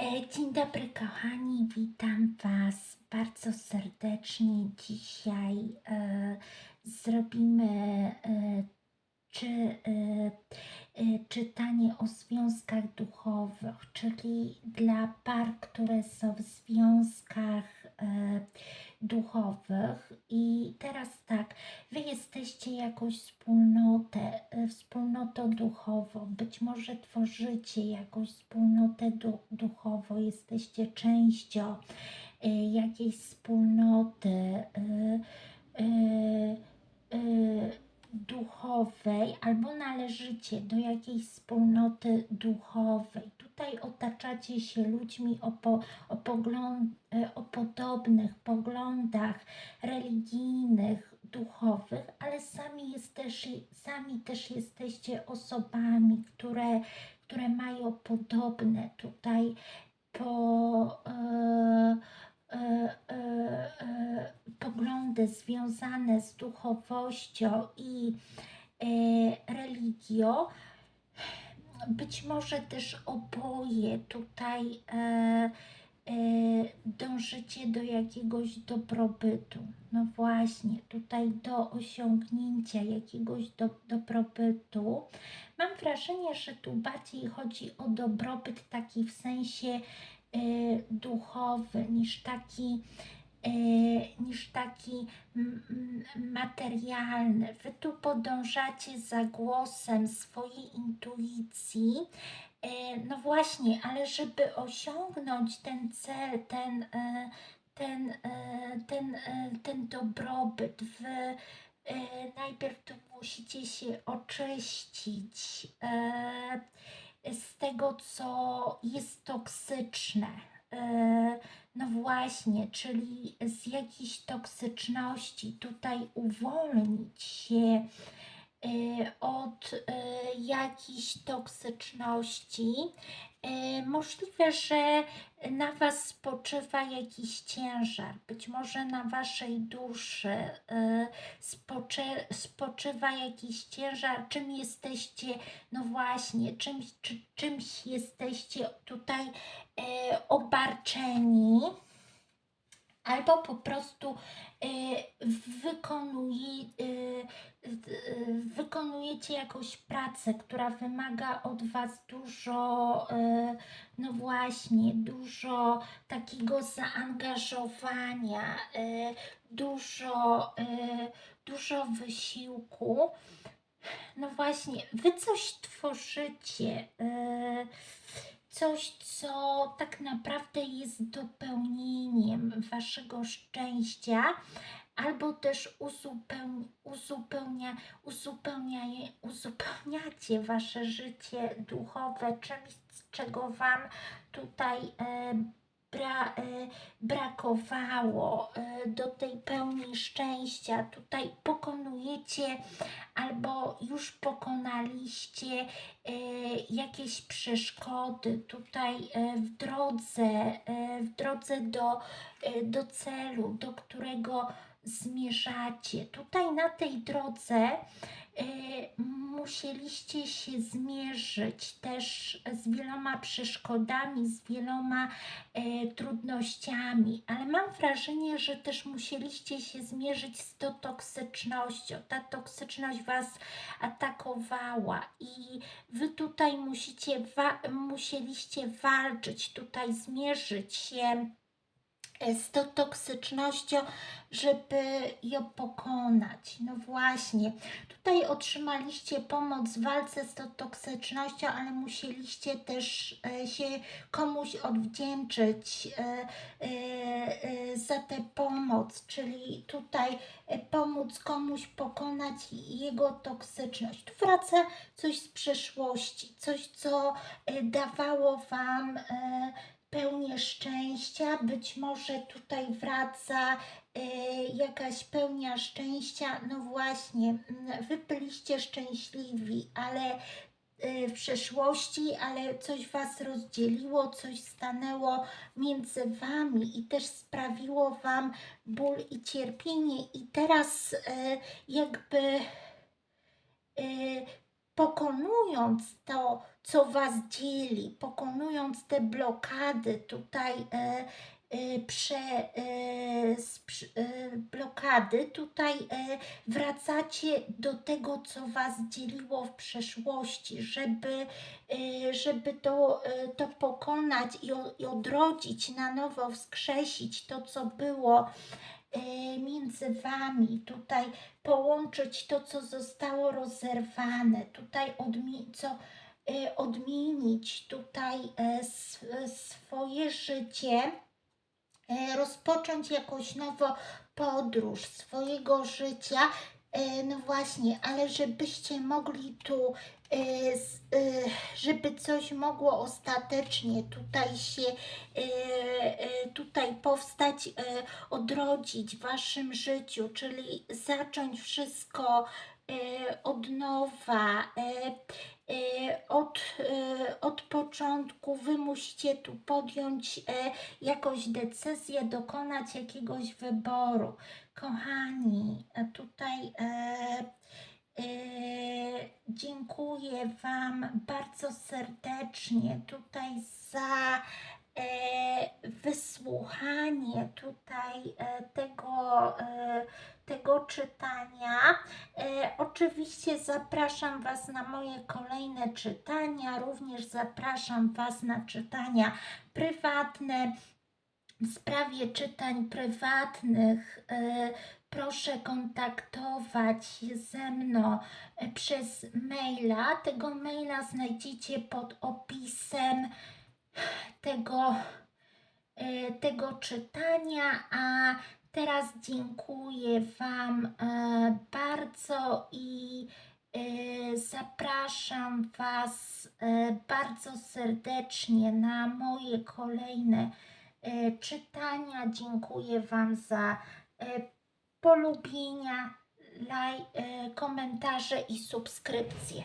E, Dzień dobry, kochani, witam Was bardzo serdecznie. Dzisiaj e, zrobimy e, czy, czytanie o związkach duchowych, czyli dla par, które są w związkach duchowych. I teraz tak, Wy jesteście jakąś wspólnotę, e, wspólnotą duchową, być może tworzycie jakąś wspólnotę du- duchową, jesteście częścią e, jakiejś wspólnoty e, e, e, duchowej, albo należycie do jakiejś wspólnoty duchowej. Tutaj otaczacie się ludźmi o, po, o, pogląd, e, o podobnych poglądach religijnych, duchowych, ale sami, jesteś, sami też jesteście osobami, które, które mają podobne tutaj po, e, poglądy związane z duchowością i e, religią. Być może też oboje tutaj e, e, dążycie do jakiegoś dobrobytu. No właśnie, tutaj do osiągnięcia jakiegoś do, dobrobytu. Mam wrażenie, że tu bardziej chodzi o dobrobyt taki w sensie e, duchowy niż taki e, niż taki materialny. Wy tu podążacie za głosem swojej intuicji. E, No właśnie, ale żeby osiągnąć ten cel, ten, e, ten, e, ten, e, ten dobrobyt, wy e, najpierw tu musicie się oczyścić e, z tego, co jest toksyczne. E, No właśnie, czyli z jakiejś toksyczności tutaj uwolnić się e, od e, jakiejś toksyczności. E, Możliwe, że na Was spoczywa jakiś ciężar, być może na Waszej duszy e, spoczy, spoczywa jakiś ciężar, czym jesteście, no właśnie, czymś, czy, czymś jesteście tutaj e, obarczeni, albo po prostu e, wykonuje, e, e, wykonujecie jakąś pracę, która wymaga od Was dużo, no właśnie, dużo takiego zaangażowania, dużo, dużo wysiłku. No właśnie, Wy coś tworzycie, coś, co tak naprawdę jest dopełnieniem Waszego szczęścia, albo też uzupeł, uzupełnia, uzupełnia, uzupełniacie Wasze życie duchowe czymś, czego Wam tutaj e, bra, e, brakowało e, do tej pełni szczęścia. Tutaj pokonujecie albo już pokonaliście e, jakieś przeszkody tutaj w drodze, w drodze do, do celu, do którego zmierzacie. Tutaj na tej drodze musieliście się zmierzyć też z wieloma przeszkodami, z wieloma e, trudnościami, ale mam wrażenie, że też musieliście się zmierzyć z tą toksycznością. Ta toksyczność Was atakowała i Wy tutaj musicie wa- musieliście walczyć, tutaj zmierzyć się z tą toksycznością, żeby ją pokonać. No właśnie, tutaj otrzymaliście pomoc w walce z tą toksycznością, ale musieliście też e, się komuś odwdzięczyć e, e, za tę pomoc, czyli tutaj pomóc komuś pokonać jego toksyczność. Tu wraca coś z przeszłości, coś, co dawało Wam pełnię szczęścia. Być może tutaj wraca e, jakaś pełnia szczęścia. No właśnie, mm, wy byliście szczęśliwi, ale e, w przeszłości, ale coś was rozdzieliło, coś stanęło między wami i też sprawiło wam ból i cierpienie. I teraz e, jakby e, pokonując to, co Was dzieli, pokonując te blokady tutaj, e, e, prze, e, z, przy- e, blokady, tutaj e, wracacie do tego, co Was dzieliło w przeszłości, żeby, e, żeby to, e, to pokonać i, o- i odrodzić, na nowo wskrzesić to, co było e, między Wami, tutaj połączyć to, co zostało rozerwane, tutaj odmi- co odmienić tutaj e, swoje życie, e, rozpocząć jakąś nową podróż swojego życia. E, No właśnie, ale żebyście mogli tu, e, e, żeby coś mogło ostatecznie tutaj się, e, e, tutaj powstać, e, odrodzić w waszym życiu, czyli zacząć wszystko e, od nowa, e, e, od, e, od początku. Wy musicie tu podjąć e, jakąś decyzję, dokonać jakiegoś wyboru. Kochani, e, tutaj e, e, dziękuję Wam bardzo serdecznie tutaj za e, wysłuchanie tutaj e, tego, e, tego czytania. E, oczywiście zapraszam Was na moje kolejne czytania, również zapraszam Was na czytania prywatne. W sprawie czytań prywatnych e, proszę kontaktować się ze mną e, przez maila. Tego maila znajdziecie pod opisem tego, e, tego czytania, a teraz dziękuję Wam e, bardzo i e, zapraszam Was bardzo serdecznie na moje kolejne czytania. Dziękuję Wam za polubienia, komentarze i subskrypcje.